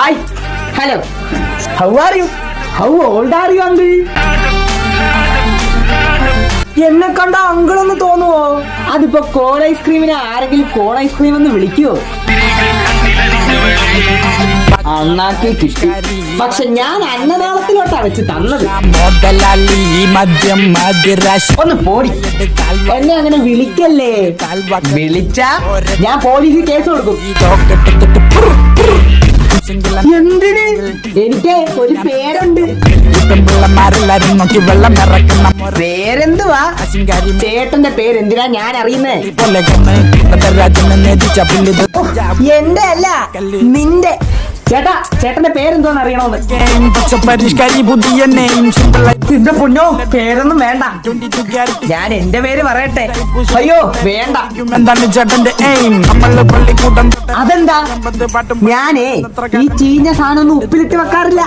Hi hello how are you how old are you uncle എന്നെ കണ്ട uncle എന്ന് തോന്നുവോ? അതിപ്പോ കോൺ ഐസ്ക്രീമിനെ ആരെങ്കിലും കോൺ ഐസ്ക്രീം എന്ന് വിളിക്കുവോ? അണ്ണാക്കി കിട്ടി. പക്ഷെ ഞാൻ അന്നനാളത്തിലോട്ടാ വെച്ച് തന്നത്. ഒന്ന് പോടി. എന്നെ അങ്ങനെ വിളിക്കല്ലേ? വിളിച്ച ഞാൻ പോലീസിൽ കേസ് കൊടുക്കും. എനിക്ക് ഒരു പേരുണ്ട്. പിള്ളമാരെല്ലാരും നോക്കി വെള്ളം ഇറക്കുന്ന പേരെന്തുവാ ചേട്ടന്റെ പേരെന്തിനാ ഞാൻ അറിയുന്നേ എന്റെ അല്ല നിന്റെ. ചേട്ടാ ചേട്ടന്റെ പേരെന്തോന്ന് എന്റെ പൊന്നോ പേരൊന്നും വേണ്ട. ഞാൻ എന്റെ പേര് പറയട്ടെ. അയ്യോ വേണ്ട. എന്താണ് ചേട്ടന്റെ അതെന്താ? ഞാനേ ഈ ചീഞ്ഞ സാധനം ഒന്നും ഉപ്പിലിട്ട് വെക്കാറില്ല.